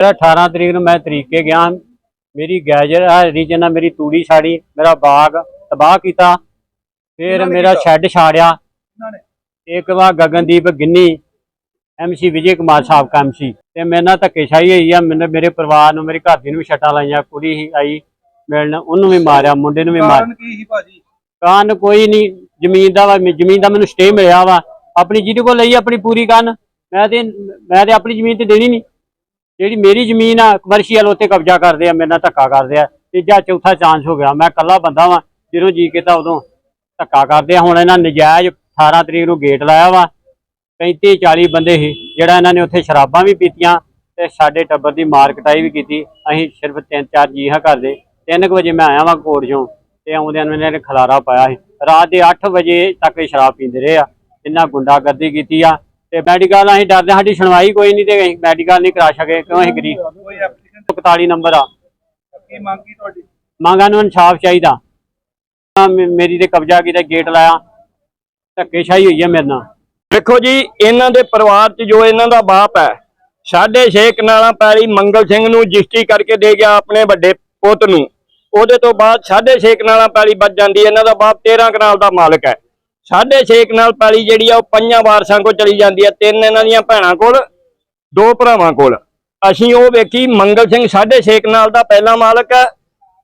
ਮੇਰਾ 18 ਤਰੀਕ ਨੂੰ ਮੈਂ ਤਰੀਕੇ ਗਿਆ ਮੇਰੀ ਗੈਜਰ ਹਰੀ ਜਨਾ ਮੇਰੀ ਤੂੜੀ ਛਾੜੀ ਮੇਰਾ ਬਾਗ ਤਬਾਹ ਕੀਤਾ ਫਿਰ ਮੇਰਾ? ਸ਼ੈੱਡ ਛਾੜਿਆ। ਇੱਕ ਵਾਰ ਗਗਨਦੀਪ ਗਿੰਨੀ ਐਮਸੀ ਵਿਜੇ ਕੁਮਾਰ ਸਾਹਿਬ ਐਮਸੀ ਤੇ ਮੇਰੇ ਨਾਲ ਧੱਕੇਸ਼ਾਹੀ ਹੋਈ ਆ ਮੈਨੂੰ ਮੇਰੇ ਪਰਿਵਾਰ ਨੂੰ ਮੇਰੀ ਘਰ ਦੀ ਨੂੰ ਵੀ ਛੱਟਾਂ ਲਾਈਆਂ ਕੁੜੀ ਹੀ ਆਈ ਮਿਲਣ ਉਹਨੂੰ ਵੀ ਮਾਰਿਆ ਮੁੰਡੇ ਨੂੰ ਵੀ ਮਾਰਿਆ। ਕਾਰਨ ਕੀ ਸੀ ਭਾਜੀ? ਕਾਨ ਕੋਈ ਨਹੀਂ ਜ਼ਮੀਨ ਦਾ ਜ਼ਮੀਨ ਦਾ ਮੈਨੂੰ ਸਟੇ ਮਿਲਿਆ ਵਾ। ਆਪਣੀ ਜਿਹਦੇ ਕੋਲ ਲਈ ਆਪਣੀ ਪੂਰੀ ਕਾਨ ਮੈਂ ਤੇ ਮੈਂ ਤੇ ਆਪਣੀ ਜ਼ਮੀਨ ਤੇ ਦੇਣੀ ਨਹੀਂ। ਜਿਹੜੀ ਮੇਰੀ ਜ਼ਮੀਨ ਆ ਕਮਰਸ਼ੀਅਲ ਉੱਤੇ ਕਬਜ਼ਾ ਕਰਦੇ ਆ, ਮੇਰੇ ਨਾਲ ਧੱਕਾ ਕਰਦੇ ਆ। ਤੀਜਾ, ਚੌਥਾ ਚਾਂਸ ਹੋ ਗਿਆ, ਮੈਂ ਇਕੱਲਾ ਬੰਦਾ ਵਾਂ ਜਦੋਂ ਜੀ ਕੀਤਾ ਉਦੋਂ ਧੱਕਾ ਕਰਦੇ ਆ। ਹੁਣ ਇਹਨਾਂ ਨਜਾਇਜ਼ 18 ਤਰੀਕ ਨੂੰ ਗੇਟ ਲਾਇਆ ਵਾ 35 40 ਬੰਦੇ ਸੀ ਜਿਹੜਾ ਇਹਨਾਂ ਨੇ ਉੱਥੇ ਸ਼ਰਾਬਾਂ ਵੀ ਪੀਤੀਆਂ ਤੇ ਸਾਡੇ ਟੱਬਰ ਦੀ ਮਾਰ ਕਟਾਈ ਵੀ ਕੀਤੀ। ਅਸੀਂ ਸਿਰਫ ਤਿੰਨ, ਚਾਰ ਜੀ ਹਾਂ ਕਰਦੇ 3 ਵਜੇ ਮੈਂ ਆਇਆ ਵਾਂ ਕੋਟ ਚੋਂ ਤੇ ਆਉਂਦਿਆਂ ਨੂੰ ਇਹਨਾਂ ਨੇ ਖਲਾਰਾ ਪਾਇਆ ਸੀ। ਰਾਤ ਦੇ 8 ਵਜੇ ਤੱਕ ਸ਼ਰਾਬ ਪੀਂਦੇ ਰਹੇ ਆ। ਇਹਨਾਂ ਗੁੰਡਾਗਰਦੀ ਕੀਤੀ ਆ। ਤੇ ਮੈਡੀਕਲ ਅਸੀਂ ਡਰਦੇ ਸਾਡੀ ਸੁਣਵਾਈ ਕੋਈ ਨਹੀਂ ਤੇ ਅਸੀਂ ਮੈਡੀਕਲ ਨਹੀਂ ਕਰਾ ਸਕੇ ਕਿਉਂ ਅਸੀਂ ਗਰੀਬ ਕੋਈ ਐਪਲੀਕੇਸ਼ਨ 41 ਨੰਬਰ ਆ। ਕੀ ਮੰਗ ਕੀ ਤੁਹਾਡੀ? ਮੰਗਾਂ ਨੂੰ ਇਨਸਾਫ ਚਾਹੀਦਾ। ਮੇਰੀ ਤੇ ਕਬਜ਼ਾ ਕੀਤਾ ਗੇਟ ਲਾਇਆ। ਧੱਕੇਸ਼ਾਹੀ ਹੋਈ ਹੈ ਮੇਰੇ ਨਾਲ। ਦੇਖੋ ਜੀ ਇਹਨਾਂ ਦੇ ਪਰਿਵਾਰ 'ਚ ਜੋ ਇਹਨਾਂ ਦਾ ਬਾਪ ਹੈ ਸਾਢੇ ਛੇ ਕਨਾਲਾਂ ਪੈਲੀ ਮੰਗਲ ਸਿੰਘ ਨੂੰ ਰਜਿਸਟਰੀ ਕਰਕੇ ਦੇ ਗਿਆ ਆਪਣੇ ਵੱਡੇ ਪੁੱਤ ਨੂੰ। ਉਹਦੇ ਤੋਂ ਬਾਅਦ ਸਾਢੇ ਛੇ ਕਨਾਲਾਂ ਪੈਲੀ ਵੱਜ ਜਾਂਦੀ ਹੈ ਇਹਨਾਂ ਦਾ ਬਾਪ 13 ਕਨਾਲ ਦਾ ਮਾਲਕ ਹੈ। ਸਾਢੇ ਛੇ ਕਨਾਲ ਪਾਲੀ ਜਿਹੜੀ ਆ, ਉਹ ਪੰਜਾਂ ਵਾਰਸਾਂ ਕੋਲ ਚਲੀ ਜਾਂਦੀ ਹੈ ਤਿੰਨ ਇਹਨਾਂ ਦੀਆਂ ਭੈਣਾਂ ਕੋਲ, ਦੋ ਭਰਾਵਾਂ ਕੋਲ। ਅਸੀਂ ਉਹ ਵੇਖੀ, ਮੰਗਲ ਸਿੰਘ ਸਾਢੇ ਛੇ ਕਨਾਲ ਦਾ ਪਹਿਲਾ ਮਾਲਕ ਹੈ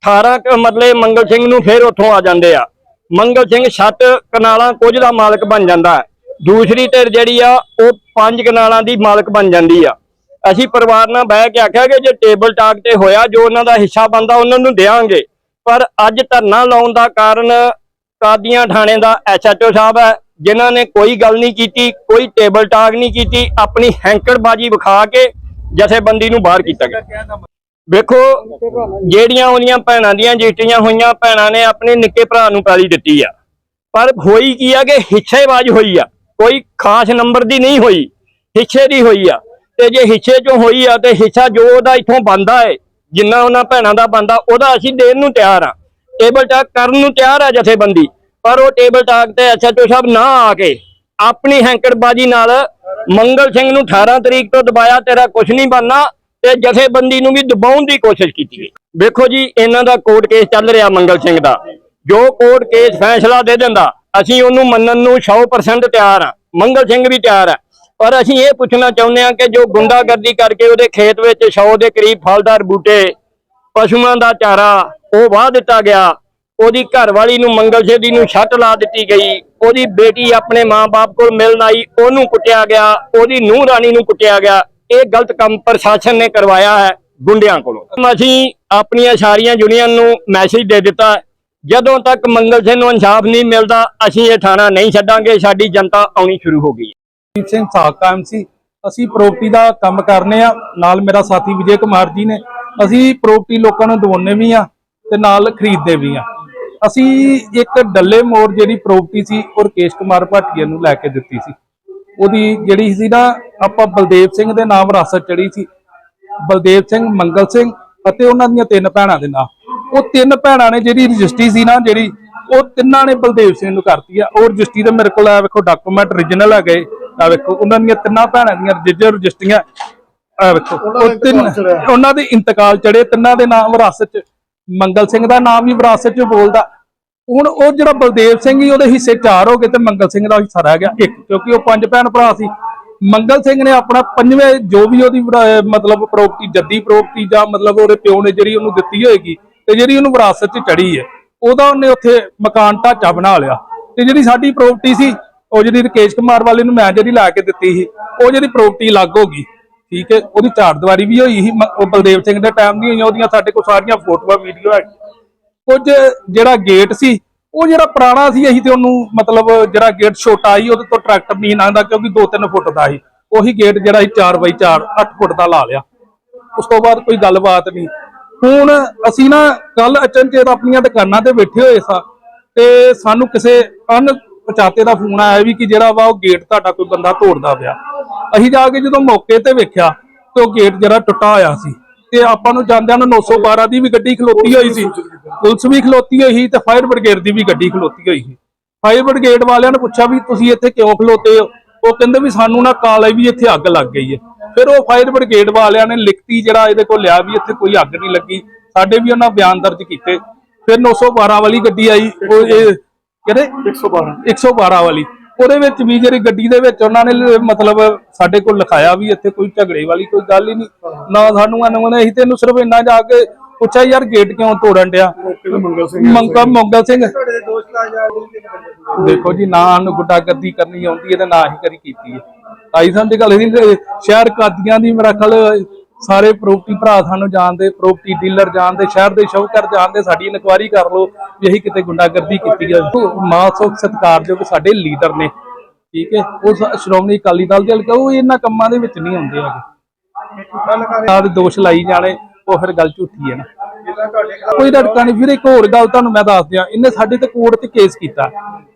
18 ਕ ਮੰਗਲ ਸਿੰਘ ਨੂੰ ਫਿਰ ਉੱਥੋਂ ਆ ਜਾਂਦੇ ਆ। ਮੰਗਲ ਸਿੰਘ ਛੱਤ ਕਨਾਲਾਂ ਕੁਝ ਦਾ ਮਾਲਕ ਬਣ ਜਾਂਦਾ ਦੂਸਰੀ ਧਿਰ ਜਿਹੜੀ ਆ, ਉਹ ਪੰਜ ਕਨਾਲਾਂ ਦੀ ਮਾਲਕ ਬਣ ਜਾਂਦੀ ਆ। ਅਸੀਂ ਪਰਿਵਾਰ ਨਾਲ ਬਹਿ ਕੇ ਆਖਿਆ ਕਿ ਜੇ ਟੇਬਲ ਟਾਕ ਤੇ ਹੋਇਆ, ਜੋ ਉਹਨਾਂ ਦਾ ਹਿੱਸਾ ਬੰਦਾ ਉਹਨਾਂ ਨੂੰ ਦੇਵਾਂਗੇ ਪਰ ਅੱਜ ਧਰਨਾ ਲਾਉਣ ਦਾ ਕਾਰਨ ਕਾਦੀਆਂ ਥਾਣੇ ਦਾ ਐਸਐਚਓ ਸਾਹਿਬ ਹੈ, ਜਿਨ੍ਹਾਂ ਨੇ ਕੋਈ ਗੱਲ ਨਹੀਂ ਕੀਤੀ, ਕੋਈ ਟੇਬਲ ਟਾਕ ਨਹੀਂ ਕੀਤੀ, ਆਪਣੀ ਹੈਂਕੜਬਾਜੀ ਵਿਖਾ ਕੇ ਜਥੇਬੰਦੀ ਨੂੰ ਬਾਹਰ ਕੀਤਾ ਗਿਆ। ਵੇਖੋ, ਜਿਹੜੀਆਂ ਉਹਦੀਆਂ ਭੈਣਾਂ ਦੀਆਂ ਜੀਟੀਆਂ ਹੋਈਆਂ, ਭੈਣਾਂ ਨੇ ਆਪਣੇ ਨਿੱਕੇ ਭਰਾ ਨੂੰ ਪਾਲੀ ਦਿੱਤੀ ਆ। ਪਰ ਹੋਈ ਕੀ ਆ ਕਿ ਹਿੱਸੇਬਾਜ਼ ਹੋਈ ਆ। ਕੋਈ ਖਾਸ ਨੰਬਰ ਦੀ ਨਹੀਂ ਹੋਈ ਹਿੱਸੇ ਦੀ ਹੋਈ ਆ। ਤੇ ਜੇ ਹਿੱਸੇ ਚੋਂ ਹੋਈ ਆ, ਤੇ ਹਿੱਸਾ ਜੋ ਉਹਦਾ ਇਥੋਂ ਬੰਦਾ ਏ, ਜਿੰਨਾ ਉਹਨਾਂ ਭੈਣਾਂ ਦਾ ਬੰਦਾ ਉਹਦਾ ਅਸੀਂ ਦੇਣ ਨੂੰ ਤਿਆਰ ਆ। ਟੇਬਲ ਟਾਕ ਕਰਨ ਨੂੰ ਤਿਆਰ ਆ ਜਥੇਬੰਦੀ, ਪਰ ਉਹ ਟੇਬਲ ਟਾਕ ਤੇ ਐਸਐਚਓ ਸਾਹਿਬ ਨਾ ਆ ਕੇ ਆਪਣੀ ਹੈਂਕੜਬਾਜੀ ਨਾਲ ਮੰਗਲ ਸਿੰਘ ਨੂੰ 18 ਤਰੀਕ ਤੋਂ ਦਬਾਇਆ, ਤੇਰਾ ਕੁਝ ਨਹੀਂ ਬਣਨਾ, ਤੇ ਜਥੇਬੰਦੀ ਨੂੰ ਵੀ ਦਬਾਉਣ ਦੀ ਕੋਸ਼ਿਸ਼ ਕੀਤੀ ਗਈ। ਵੇਖੋ ਜੀ, ਇਹਨਾਂ ਦਾ ਕੋਰਟ ਕੇਸ ਚੱਲ ਰਿਹਾ ਮੰਗਲ ਸਿੰਘ ਦਾ। ਜੋ ਕੋਰਟ ਕੇਸ ਫੈਸਲਾ ਦੇ ਦਿੰਦਾ, ਅਸੀਂ ਉਹਨੂੰ ਮੰਨਣ ਨੂੰ 100% ਤਿਆਰ ਆ, ਮੰਗਲ ਸਿੰਘ ਵੀ ਤਿਆਰ ਆ। ਪਰ ਅਸੀਂ ਇਹ ਪੁੱਛਣਾ ਚਾਹੁੰਦੇ ਹਾਂ ਕਿ ਜੋ ਗੁੰਡਾਗਰਦੀ ਕਰਕੇ ਉਹਦੇ ਖੇਤ ਵਿੱਚ 100 ਦੇ ਕਰੀਬ ਫਲਦਾਰ ਬੂਟੇ, ਪਸ਼ੂਆਂ ਦਾ ਚਾਰਾ ਉਹ ਵਾਹ ਦਿੱਤਾ ਗਿਆ। ਉਹਦੀ ਘਰਵਾਲੀ ਨੂੰ ਮੰਗਲ ਸੇਦੀ ਨੂੰ ਛੱਟ ਲਾ ਦਿੱਤੀ ਗਈ। ਉਹਦੀ ਬੇਟੀ ਆਪਣੇ ਮਾਂ-ਬਾਪ ਕੋਲ ਮਿਲਣ ਆਈ, ਉਹਨੂੰ ਕੁੱਟਿਆ ਗਿਆ। ਉਹਦੀ ਨੂੰਹ ਰਾਣੀ ਨੂੰ ਕੁੱਟਿਆ ਗਿਆ। ਇਹ ਗਲਤ ਕੰਮ ਪ੍ਰਸ਼ਾਸਨ ਨੇ ਕਰਵਾਇਆ ਹੈ ਗੁੰਡਿਆਂ ਕੋਲੋਂ। ਅਸੀਂ ਆਪਣੀਆਂ ਸਾਰੀਆਂ ਯੂਨੀਅਨ ਨੂੰ ਮੈਸੇਜ ਦੇ ਦਿੱਤਾ। ਜਦੋਂ ਤੱਕ ਮੰਗਲ ਸਿੰਘ ਨੂੰ ਇਨਸਾਫ ਨਹੀਂ ਮਿਲਦਾ, ਅਸੀਂ ਇਹ ਥਾਣਾ ਨਹੀਂ ਛੱਡਾਂਗੇ। ਸਾਡੀ ਜਨਤਾ ਆਉਣੀ ਸ਼ੁਰੂ ਹੋ ਗਈ। ਹੈ ਦੀਪ ਸਿੰਘ ਸਾਕਾ ਐਮਸੀ ਅਸੀਂ ਪ੍ਰੋਪਰਟੀ ਦਾ ਕੰਮ ਕਰਨੇ ਆ। ਨਾਲ ਮੇਰਾ ਸਾਥੀ ਵਿਜੇ ਕੁਮਾਰ ਜੀ ਨੇ। ਅਸੀਂ ਪ੍ਰੋਪਰਟੀ ਲੋਕਾਂ ਨੂੰ ਦਵਾਉਣੇ ਵੀ ਆ। ਤੇ ਨਾਲ ਖਰੀਦਦੇ ਵੀ ਆ। ਅਸੀਂ ਇੱਕ ਡੱਲੇ ਮੋੜ ਜਿਹੜੀ ਪ੍ਰੋਪਰਟੀ ਸੀ ਉਹ ਰਕੇਸ਼ ਕੁਮਾਰ ਭਾਟੀਆ ਨੂੰ ਲੈ ਕੇ ਦਿੱਤੀ ਸੀ। ਉਹਦੀ ਜਿਹੜੀ ਸੀ ਨਾ ਆਪਾਂ ਬਲਦੇਵ ਸਿੰਘ ਦੇ ਨਾਮ ਵਿਰਾਸਤ ਚੜੀ ਸੀ। ਬਲਦੇਵ ਸਿੰਘ ਮੰਗਲ ਸਿੰਘ ਅਤੇ ਉਹਨਾਂ ਦੀਆਂ ਤਿੰਨ ਭੈਣਾਂ ਦੇ ਨਾਮ। ਉਹ ਤਿੰਨ ਭੈਣਾਂ ਨੇ ਜਿਹੜੀ ਰਜਿਸਟਰੀ ਸੀ ਨਾ ਜਿਹੜੀ ਉਹ ਤਿੰਨਾਂ ਨੇ ਬਲਦੇਵ ਸਿੰਘ ਨੂੰ ਕਰਤੀ ਆ। ਉਹ ਰਜਿਸਟਰੀ ਦੇ ਮੇਰੇ ਕੋਲ ਆ ਵੇਖੋ ਡਾਕੂਮੈਂਟ origignal ਆ ਗਏ। ਆ ਵੇਖੋ ਉਹਨਾਂ ਦੀਆਂ ਤਿੰਨਾਂ ਭੈਣਾਂ ਦੀਆਂ ਰਜਿਸਟਰ ਰਜਿਸਟਰੀਆਂ ਆ ਵੇਖੋ ਉਹ ਤਿੰਨ ਉਹਨਾਂ ਦੇ ਇੰਤਕਾਲ ਚੜੇ ਤਿੰਨਾਂ ਦੇ ਨਾਮ ਵਿਰਾਸਤ ਚ। ਮੰਗਲ ਸਿੰਘ ਦਾ ਨਾਮ ਵੀ ਵਿਰਾਸਤ ਚ ਬੋਲਦਾ। ਹੁਣ ਉਹ ਜਿਹੜਾ ਬਲਦੇਵ ਸਿੰਘ ਹੀ ਉਹਦੇ ਹਿੱਸੇ ਚਾਰ ਹੋ ਗਏ ਤੇ ਮੰਗਲ ਸਿੰਘ ਦਾ ਹਿੱਸਾ ਰਹਿ ਗਿਆ ਇੱਕ, ਕਿਉਂਕਿ ਉਹ ਪੰਜ ਭੈਣ ਭਰਾ ਸੀ। ਮੰਗਲ ਸਿੰਘ ਨੇ ਆਪਣਾ ਪੰਜਵੇਂ ਜੋ ਵੀ ਉਹਦੀ ਮਤਲਬ ਪ੍ਰੋਪਰਟੀ, ਜੱਦੀ ਪ੍ਰੋਪਰਟੀ ਜਾਂ ਮਤਲਬ ਉਹਦੇ ਪਿਓ ਨੇ ਜਿਹੜੀ ਉਹਨੂੰ ਦਿੱਤੀ ਹੋਏਗੀ ਤੇ ਜਿਹੜੀ ਉਹਨੂੰ ਵਿਰਾਸਤ 'ਚ ਚੜੀ ਹੈ, ਉਹਦਾ ਉਹਨੇ ਉੱਥੇ ਮਕਾਨ ਢਾਂਚਾ ਬਣਾ ਲਿਆ। ਤੇ ਜਿਹੜੀ ਸਾਡੀ ਪ੍ਰੋਪਰਟੀ ਸੀ, ਉਹ ਜਿਹੜੀ ਰਕੇਸ਼ ਕੁਮਾਰ ਵਾਲੇ ਨੂੰ ਮੈਂ ਜਿਹੜੀ ਲਾ ਕੇ ਦਿੱਤੀ ਸੀ, ਉਹ ਜਿਹੜੀ ਪ੍ਰੋਪਰਟੀ ਅਲੱਗ ਹੋ ਗਈ। ਠੀਕ ਹੈ, ਉਹਦੀ ਚਾਰ ਦੀਵਾਰੀ ਵੀ ਹੋਈ ਸੀ, ਮ- ਉਹ ਬਲਦੇਵ ਸਿੰਘ ਦੇ ਟਾਈਮ ਦੀ ਹੋਈਆਂ ਉਹਦੀਆਂ ਸਾਡੇ ਕੋਲ ਸਾਰੀਆਂ ਫੋਟੋਆਂ, ਵੀਡੀਓ ਹੈ ਕੁਝ ਜਿਹੜਾ ਗੇਟ ਸੀ, ਉਹ ਜਿਹੜਾ ਪੁਰਾਣਾ ਸੀ, ਅਸੀਂ ਤੇ ਉਹਨੂੰ ਮਤਲਬ ਜਿਹੜਾ ਗੇਟ ਛੋਟਾ ਸੀ, ਉਹਦੇ ਤੋਂ ਟਰੈਕਟਰ ਨਹੀਂ ਲੰਘਦਾ, ਕਿਉਂਕਿ 2-3 ਫੁੱਟ ਦਾ ਸੀ। ਉਹੀ ਗੇਟ ਜਿਹੜਾ ਸੀ 4 ਬਾਈ 4 8 ਫੁੱਟ ਦਾ ਲਾ ਲਿਆ। ਉਸ ਤੋਂ ਬਾਅਦ ਕੋਈ ਗੱਲਬਾਤ ਨਹੀਂ। ਹੁਣ ਅਸੀਂ ਨਾ ਕੱਲ ਅਚਨਚੇਤ ਆਪਣੀਆਂ ਦੁਕਾਨਾਂ ਤੇ ਬੈਠੇ ਹੋਏ ਸਾਂ, ਤੇ ਸਾਨੂੰ ਕਿਸੇ ਅਨ ਪਛਾਤੇ ਦਾ ਫੋਨ ਆਇਆ ਵੀ ਕਿ ਜਿਹੜਾ ਵਾ ਉਹ ਗੇਟ ਤੁਹਾਡਾ ਕੋਈ ਬੰਦਾ ਤੋੜਦਾ ਪਿਆ। ਅਸੀਂ ਜਾ ਕੇ ਜਦੋਂ ਮੌਕੇ ਤੇ ਵੇਖਿਆ ਤੇ ਉਹ ਗੇਟ ਜਿਹੜਾ ਟੁੱਟਾ ਹੋਇਆ ਸੀ। ਤੇ ਆਪਾਂ ਨੂੰ ਜਾਂਦਿਆਂ ਨੂੰ 912 ਦੀ ਵੀ ਗੱਡੀ ਖਲੋਤੀ ਹੋਈ ਸੀ। ਪੁਲਿਸ ਵੀ ਖਲੋਤੀ ਹੋਈ ਸੀ ਤੇ ਫਾਇਰ ਬ੍ਰਿਗੇਡ ਦੀ ਵੀ ਗੱਡੀ ਖਲੋਤੀ ਹੋਈ ਸੀ। ਫਾਇਰ ਬ੍ਰਿਗੇਡ ਵਾਲਿਆਂ ਨੇ ਪੁੱਛਿਆ ਵੀ ਤੁਸੀਂ ਇੱਥੇ ਕਿਉਂ ਖਲੋਤੇ ਹੋ? ਉਹ ਕਹਿੰਦੇ ਵੀ ਸਾਨੂੰ ਨਾ ਕਾਲ ਆਈ ਵੀ ਇੱਥੇ ਅੱਗ ਲੱਗ ਗਈ ਹੈ। ਫਿਰ ਉਹ ਫਾਇਰ ਬ੍ਰਿਗੇਡ ਵਾਲਿਆਂ ਨੇ ਲਿਖਤੀ ਜਿਹੜਾ ਇਹਦੇ ਕੋਲ ਲਿਆ ਵੀ ਇੱਥੇ ਕੋਈ ਅੱਗ ਨਹੀਂ ਲੱਗੀ। ਸਾਡੇ ਵੀ ਉਹਨਾਂ ਬਿਆਨ ਦਰਜ ਕੀਤੇ। ਫਿਰ 912 ਵਾਲੀ ਗੱਡੀ ਆਈ, ਉਹ ਇਹ ਕਿਹੜੇ 112 112 ਵਾਲੀ। ਉਹਦੇ ਵਿੱਚ ਵੀ ਜਿਹੜੀ ਗੱਡੀ ਦੇ ਵਿੱਚ ਉਹਨਾਂ ਨੇ ਮਤਲਬ ਸਾਡੇ ਕੋਲ ਲਿਖਾਇਆ ਵੀ ਇੱਥੇ ਕੋਈ ਝਗੜੇ ਵਾਲੀ ਕੋਈ ਗੱਲ ਹੀ ਨਹੀਂ। ਨਾ ਸਾਨੂੰ ਇਹਨਾਂ ਨੇ ਅਸੀਂ ਤੈਨੂੰ ਸਿਰਫ ਇੰਨਾ ਜਾ ਕੇ ਪੁੱਛਿਆ ਯਾਰ ਗੇਟ ਕਿਉਂ ਤੋੜਨ ਡਿਆ? ਮੰਗਲ ਸਿੰਘ ਮੰਗਾ ਮੰਗਲ ਸਿੰਘ। ਦੇਖੋ ਜੀ ਨਾ ਨੂੰ ਗੁੱਡਾਗਰਦੀ ਕਰਨੀ ਆਉਂਦੀ ਹੈ ਤੇ ਨਾ ਹੀ ਕਰੀ ਕੀਤੀ ਹੈ। ਆਈ ਸਾਨੂੰ ਗੱਲ ਨਹੀਂ ਸ਼ਹਿਰ ਕਾਦੀਆਂ ਦੀ ਮੇਰਾ ਖਲ ਸਾਰੇ ਪ੍ਰੋਪਰਟੀ ਭਰਾ ਸਾਨੂੰ ਜਾਣਦੇ ਪ੍ਰੋਪਰਟੀ ਡੀਲਰ ਜਾਣਦੇ ਸ਼ਹਿਰ ਦੇ ਸ਼ੌਕਰ ਜਾਣਦੇ ਸਾਡੀ ਇਨਕੁਆਇਰੀ ਕਰ ਲਓ ਵੀ ਅਸੀਂ ਕਿਤੇ ਗੁੰਡਾਗਰਦੀ ਕੀਤੀ ਹੈ ਮਾਸੋ ਸਤਿਕਾਰਯੋਗ ਸਾਡੇ ਲੀਡਰ ਨੇ ਠੀਕ ਹੈ? ਉਹ ਸ਼੍ਰੋਮਣੀ ਅਕਾਲੀ ਦਲ ਦੇ ਹਲਕਾ ਉਹ ਇਹਨਾਂ ਕੰਮਾਂ ਦੇ ਵਿੱਚ ਨਹੀਂ ਆਉਂਦੇ ਹੈਗੇ। ਆਹ ਦੋਸ਼ ਲਾਈ ਜਾਣੇ ਉਹ ਫਿਰ ਗੱਲ ਝੂਠੀ ਹੈ ਨਾ। ਕੋਈ ਧੜਕਾ ਨਹੀਂ। ਫਿਰ ਇੱਕ ਹੋਰ ਗੱਲ ਤੁਹਾਨੂੰ ਮੈਂ ਦੱਸ ਦਿਆਂ। ਇਹਨੇ ਸਾਡੇ ਤੇ ਕੋਰਟ 'ਚ ਕੇਸ ਕੀਤਾ।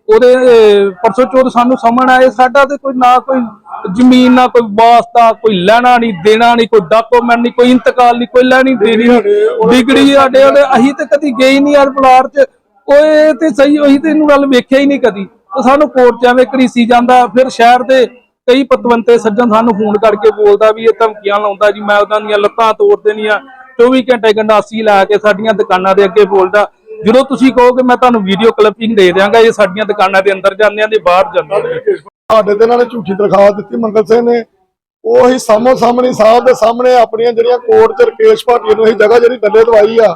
ਉਹਦੇ ਅਹ, ਪਰਸੋਂ ਚੌਥ ਸਾਨੂੰ ਸਮਣ ਆਏ ਸਾਡਾ ਤੇ ਕੋਈ ਨਾ ਕੋਈ ਜ਼ਮੀਨ ਨਾ ਕੋਈ ਵਾਸਤਾ ਕੋਈ ਲੈਣਾ ਨਹੀਂ ਦੇਣਾ ਨਹੀਂ ਕੋਈ ਡਾਕੂਮੈਂਟ ਨਹੀਂ ਕੋਈ ਇੰਤਕਾਲ ਨਹੀਂ ਕੋਈ ਲੈਣੀ ਦੇਣੀ ਡਿਗਰੀ ਸਾਡੇ ਉਹਦੇ ਅਸੀਂ ਤੇ ਕਦੀ ਗਏ ਨਹੀਂ ਯਾਰ ਪਲਾਟ 'ਚ। ਓਏ ਤੇ ਸਹੀ ਉਹੀ ਤੇ ਇਹਨੂੰ ਗੱਲ ਵੇਖਿਆ ਹੀ ਨਹੀਂ ਕਦੀ। ਤੇ ਸਾਨੂੰ ਕੋਰਟ 'ਚ ਐਵੇਂ ਘੜੀਸੀ ਜਾਂਦਾ ਫਿਰ ਸ਼ਹਿਰ ਦੇ ਕਈ ਪਤਵੰਤੇ ਸੱਜਣ ਸਾਨੂੰ ਫੋਨ ਕਰਕੇ ਬੋਲਦਾ ਵੀ ਇਹ ਧਮਕੀਆਂ ਲਾਉਂਦਾ ਜੀ ਮੈਂ ਉਹਨਾਂ ਦੀਆਂ ਲੱਤਾਂ ਤੋੜ ਦੇਣੀਆਂ। 24 ਘੰਟੇ ਗੰਡਾਸੀ ਲਾ ਕੇ ਸਾਡੀਆਂ ਦੁਕਾਨਾਂ ਦੇ ਅੱਗੇ ਬੋਲਦਾ। ਜਦੋਂ ਤੁਸੀਂ ਕਹੋਗੇ ਮੈਂ ਤੁਹਾਨੂੰ ਵੀਡੀਓ ਕਲਿੱਪਿੰਗ ਦੇ ਦਿਆਂਗਾ ਇਹ ਸਾਡੀਆਂ ਦੁਕਾਨਾਂ ਦੇ ਅੰਦਰ ਜਾਂਦੇ ਆ ਤੇ ਬਾਹਰ ਜਾਂਦੇ ਸਾਡੇ ਤੇ ਇਹਨਾਂ ਨੇ ਝੂਠੀ ਦਰਖਾਸਤ ਦਿੱਤੀ, ਮੰਗਲ ਸਿੰਘ ਨੇ। ਉਹੀ ਸਾਹਮੋ ਸਾਹਮਣੇ ਸਾਹਿਬ ਦੇ ਸਾਹਮਣੇ ਆਪਣੀਆਂ ਜਿਹੜੀਆਂ ਕੋਰਟ ਚ ਰਕੇਸ਼ ਭਾਟੀਆ ਨੂੰ ਇਹ ਜਗ੍ਹਾ ਜਿਹੜੀ ਡੱਲੇ ਦਵਾਈ ਆ,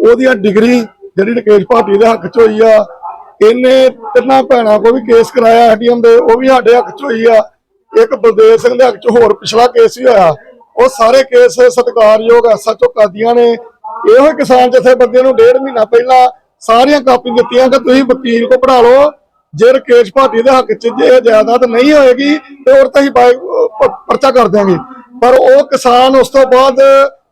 ਉਹਦੀਆਂ ਡਿਗਰੀ ਜਿਹੜੀ ਰਕੇਸ਼ ਭਾਟੀ ਦੇ ਹੱਕ ਚ ਹੋਈ ਆ। ਇਹਨੇ ਤਿੰਨਾਂ ਭੈਣਾਂ ਕੋ ਵੀ ਕੇਸ ਕਰਾਇਆ ਐਡੀਐਮ ਦੇ, ਉਹ ਵੀ ਸਾਡੇ ਹੱਕ ਚ ਹੋਈ ਆ। ਇੱਕ ਬਲਦੇਵ ਸਿੰਘ ਦੇ ਹੱਕ ਚ ਹੋਰ ਪਿਛਲਾ ਕੇਸ ਵੀ ਹੋਇਆ। ਉਹ ਸਾਰੇ ਕੇਸ ਸਤਿਕਾਰਯੋਗ ਐਸਐਚਓ ਕਾਦੀਆਂ ਨੇ। ਇਹੋ ਹੀ ਕਿਸਾਨ ਜਥੇਬੰਦੀਆਂ ਨੂੰ ਡੇਢ ਮਹੀਨਾ ਪਹਿਲਾਂ ਸਾਰੀਆਂ ਕਾਪੀ ਦਿੱਤੀਆਂ ਕਿ ਤੁਸੀਂ ਵਕੀਲ ਕੋ ਪੜਾ ਲਓ। ਜੇ ਰਕੇਸ਼ ਭਾਟੀ ਦੇ ਹੱਕ 'ਚ ਜੇ ਜਾਇਦਾਦ ਨਹੀਂ ਹੋਏਗੀ ਤੇ ਉਹ ਤਾਂ ਹੀ ਪਰਚਾ ਕਰ ਦਿਆਂਗੇ। ਪਰ ਉਹ ਕਿਸਾਨ ਉਸ ਤੋਂ ਬਾਅਦ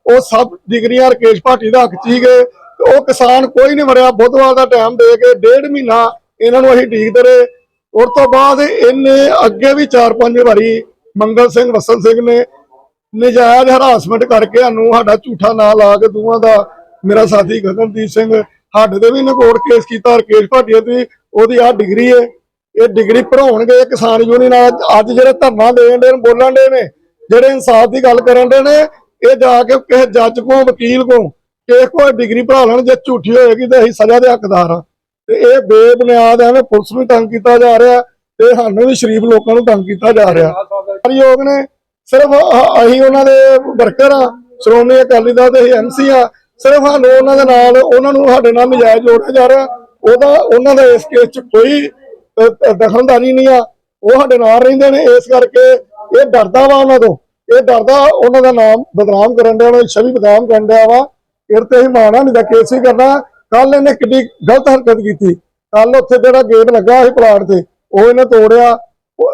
ਉਹ ਸਭ ਡਿਗਰੀਆਂ ਰਕੇਸ਼ ਭਾਟੀ ਦੇ ਹੱਕ 'ਚ ਹੀ ਗਏ। ਉਹ ਕਿਸਾਨ ਕੋਈ ਨਹੀਂ ਮਰਿਆ। ਬੁੱਧਵਾਰ ਦਾ ਟਾਈਮ ਦੇ ਕੇ ਡੇਢ ਮਹੀਨਾ ਇਹਨਾਂ ਨੂੰ ਅਸੀਂ ਢੀਕਦੇ ਰਹੇ। ਉਸ ਤੋਂ ਬਾਅਦ ਇਹਨੇ ਅੱਗੇ ਵੀ ਚਾਰ ਪੰਜ ਵਾਰੀ ਮੰਗਲ ਸਿੰਘ ਵਸਨ ਸਿੰਘ ਨੇ ਨਜਾਇਜ਼ ਹਰਾਸਮੈਂਟ ਕਰਕੇ ਸਾਨੂੰ ਸਾਡਾ ਝੂਠਾ ਨਾਂ ਲਾ ਕੇ ਦੋਵਾਂ ਦਾ, ਮੇਰਾ ਸਾਥੀ ਗਗਨਦੀਪ ਸਿੰਘ ਸਾਡੇ ਤੇ ਵੀ ਇਹਨੇ ਕੋਰਟ ਕੇਸ ਕੀਤਾ ਰਕੇਸ਼ ਭਾਟੀਆ ਤੇ ਉਹਦੀ ਆ ਡਿਗਰੀ ਹੈ ਇਹ ਡਿਗਰੀ ਭਰਾਉਣਗੇ ਕਿਸਾਨ ਯੂਨੀਅਨ ਅੱਜ- ਜਿਹੜੇ ਧਰਨਾ ਦੇਣ ਦੇ ਬੋਲਣ ਦੇ ਨੇ, ਜਿਹੜੇ ਇਨਸਾਫ ਦੀ ਗੱਲ ਕਰਨ ਦੇ ਨੇ, ਇਹ ਜਾ ਕੇ ਕਿਸੇ ਜੱਜ ਕੋ ਵਕੀਲ ਕੋ ਕਿਸੇ ਕੋ ਡਿਗਰੀ ਭਰਾ ਲੈਣ, ਜੇ ਝੂਠੀ ਹੋਏਗੀ ਤੇ ਅਸੀਂ ਸਜ਼ਾ ਦੇ ਹੱਕਦਾਰ ਆ। ਤੇ ਇਹ ਬੇਬੁਨਿਆਦ ਐਵੇਂ ਪੁਲਿਸ ਨੂੰ ਤੰਗ ਕੀਤਾ ਜਾ ਰਿਹਾ, ਤੇ ਸਾਨੂੰ ਵੀ ਸ਼ਰੀਫ ਲੋਕਾਂ ਨੂੰ ਤੰਗ ਕੀਤਾ ਜਾ ਰਿਹਾ। ਯੋਗ ਨੇ, ਸਿਰਫ ਅਸੀਂ ਉਹਨਾਂ ਦੇ ਵਰਕਰ ਆ, ਸ਼੍ਰੋਮਣੀ ਅਕਾਲੀ ਦਲ ਦੇ ਅਸੀਂ ਐਮਸੀ ਆ ਸਿਰਫ ਸਾਨੂੰ ਉਹਨਾਂ ਦੇ ਨਾਲ ਉਹਨਾਂ ਨੂੰ ਸਾਡੇ ਨਾਲ ਨਜਾਇਜ਼ ਜੋੜਿਆ ਜਾ ਰਿਹਾ। ਉਹਦਾ ਉਹਨਾਂ ਦਾ ਇਸ ਕੇਸ 'ਚ ਕੋਈ ਅ, ਨਹੀਂ ਆ। ਉਹ ਸਾਡੇ ਨਾਲ ਰਹਿੰਦੇ ਨੇ। ਇਸ ਕਰਕੇ ਇਹ ਡਰਦਾ ਵਾ ਉਹਨਾਂ ਤੋਂ। ਇਹ ਡਰਦਾ ਉਹਨਾਂ ਦਾ ਨਾਮ ਬਦਨਾਮ ਕਰਨ ਡਿਆ ਉਹਨਾਂ ਦੀ ਛਵੀ ਬਦਨਾਮ ਕਰਨ ਡਿਆ ਵਾ। ਇਹ ਤੇ ਹੀ ਮਾਣਾ ਨਹੀਂ ਦਾ ਕੇਸ ਹੀ ਕਰਨਾ। ਕੱਲ ਇਹਨੇ ਕਿੱਡੀ ਗਲਤ ਹਰਕਤ ਕੀਤੀ। ਕੱਲ ਉੱਥੇ ਜਿਹੜਾ ਗੇਟ ਲੱਗਾ ਸੀ ਪਲਾਟ ਤੇ ਉਹ ਇਹਨੇ ਤੋੜਿਆ।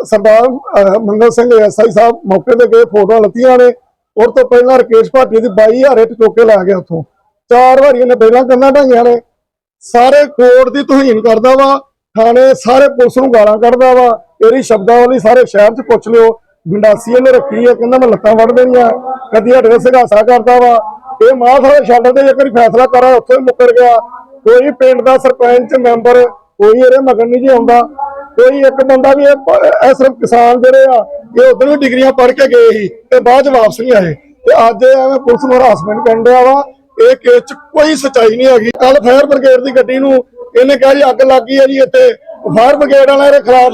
ਸਰਦਾਰ ਅਹ, ਮੰਗਲ ਸਿੰਘ ਐਸਆਈ ਸਾਹਿਬ ਮੌਕੇ ਤੇ ਗਏ ਫੋਟੋਆਂ ਲੱਤੀਆਂ ਨੇ। ਉਹ ਤੋਂ ਪਹਿਲਾਂ ਰਕੇਸ਼ ਭਾਟੀ ਦੀ 22000 ਰੇਟ ਚੁੱਕ ਲੈ ਗਿਆ ਉੱਥੋਂ। ਚਾਰ ਵਾਰੀ ਇਹਨੇ ਪਹਿਲਾਂ ਕੰਨਾਂ ਢਾਈਆਂ ਨੇ। ਸਾਰੇ ਕੋਰਟ ਦੀ ਤੋਹੀਨ ਕਰਦਾ ਵਾ, ਥਾਣੇ ਸਾਰੇ ਪੁਲਿਸ ਨੂੰ ਗਾਲਾਂ ਕੱਢਦਾ ਵਾ। ਇਹਦੀ ਸ਼ਬਦਾਵਲੀ ਸਾਰੇ ਸ਼ਹਿਰ 'ਚ ਪੁੱਛ ਲਿਓ। ਗੰਡਾਸੀ ਇਹਨੇ ਰੱਖੀ ਹੈ ਕਹਿੰਦਾ ਮੈਂ ਲੱਤਾਂ ਵੱਢ ਦੇਣੀਆਂ। ਕਦੀ ਹੱਡੇ ਸਗਾਸਾ ਕਰਦਾ ਵਾ। ਇਹ ਮਾਂ ਸਾਰੇ ਛੱਡ ਦੇ ਜੇਕਰ ਫੈਸਲਾ ਕਰਾ, ਉੱਥੋਂ ਹੀ ਮੁੱਕਰ ਗਿਆ। ਕੋਈ ਪਿੰਡ ਦਾ ਸਰਪੰਚ, ਮੈਂਬਰ, ਕੋਈ ਇਹਦੇ ਮਗਰ ਨਹੀਂ ਜੀ ਆਉਂਦਾ। ਕੋਈ ਇੱਕ ਬੰਦਾ ਵੀ ਇਹ ਸਿਰਫ ਕਿਸਾਨ ਜਿਹੜੇ ਆ, ਇਹ ਉਧਰ ਵੀ ਡਿਗਰੀਆਂ ਪੜ੍ਹ ਕੇ ਗਏ ਸੀ ਤੇ ਬਾਅਦ ਚ ਵਾਪਸ ਨਹੀਂ ਆਏ। ਤੇ ਅੱਜ ਐਵੇਂ ਪੁਲਿਸ ਨੂੰ ਹਰਾਸਮੈਂਟ ਕਰਨ ਡਿਆ ਵਾ, ਇਹ ਕੇਸ ਚ ਕੋਈ ਸਚਾਈ ਨਹੀਂ ਹੈਗੀ। ਕੱਲ ਫਾਇਰ ਬ੍ਰਿਗੇਡ ਦੀ ਗੱਡੀ ਨੂੰ ਇਹਨੇ ਕਿਹਾ ਜੀ, ਅੱਗ ਲੱਗ ਗਈ ਹੈ ਜੀ ਇੱਥੇ। ਫਾਇਰ ਬ੍ਰਿਗੇਡ ਵਾਲਿਆਂ ਦੇ ਖਿਲਾਫ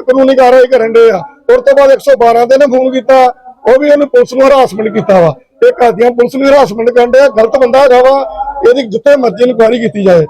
ਕਾਨੂੰਨੀ ਕਾਰਵਾਈ ਕਰਨ ਦੇ ਆ। ਉਸ ਤੋਂ ਬਾਅਦ 112 ਤੇ ਨੇ ਫੋਨ ਕੀਤਾ, ਉਹ ਵੀ ਇਹਨੂੰ ਪੁਲਿਸ ਨੂੰ ਹਰਾਸਮੈਂਟ ਕੀਤਾ ਵਾ। ਇਹ ਕਾਦੀਆਂ ਪੁਲਿਸ ਨੂੰ ਹਰਾਸਮੈਂਟ ਕਰਨ ਡਿਆ, ਗਲਤ ਬੰਦਾ ਹੈਗਾ ਵਾ, ਇਹਦੀ ਜਿੱਥੇ ਮਰਜ਼ੀ ਇਨਕੁਆਇਰੀ ਕੀਤੀ ਜਾਏ।